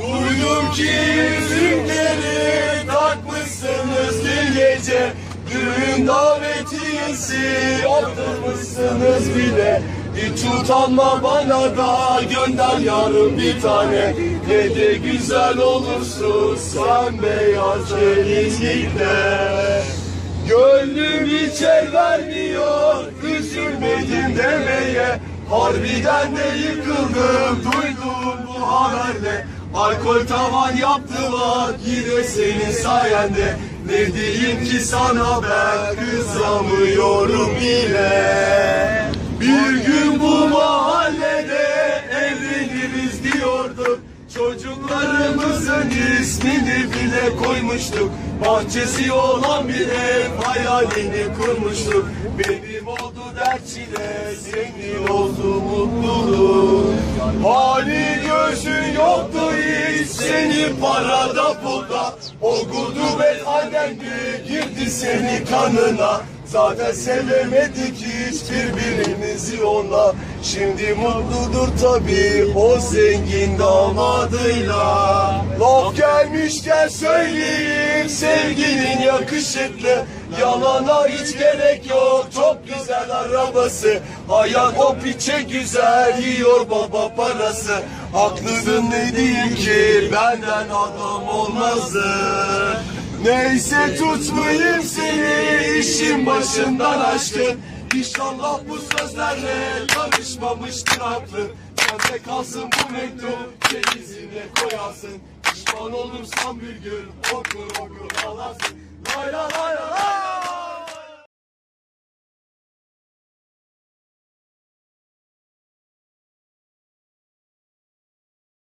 Duydum ki yüzükleri takmışsınız bir gece. Düğün davetiyesi yaptırmışsınız bile. Hiç utanma bana da gönder yarın bir tane. Ne de güzel olursun sen beyaz gelinlikle Gönlüm hiç el vermiyor Harbiden de yıkıldım Duydum bu haberle. Alkol tavan yaptı bak Yine senin sayende. Ne diyeyim ki sana ben Kızamıyorum bile. Bir gün bu mahallede Evleniriz diyorduk Çocuklarımızın ismini bile koymuştuk. Bahçesi olan bir ev hayalini kurmuştuk. Benim oldu dert çile senin oldu mutluluk. Hani gözün yoktu hiç senin parada pulda. O gudubet girdi senin kanına Zaten sevemedik hiç. Birbirimizi onunla Şimdi mutludur tabii. O zengin damadıyla Laf gelmişken söyleyeyim. Sevginin yakışıklı Yalana hiç gerek yok. Çok güzel arabası Hayat o piçe güzel. Yiyor baba parası. Haklıydın ne diyeyim ki? Benden adam olmazdı Neyse tutmayayım seni işin başından aşkın İnşallah bu sözlerle karışmamıştır aklın Sende kalsın bu mektup çeyizine koyarsın. Pişman olursan bir gün okur okur ağlarsın Lay la lay la lay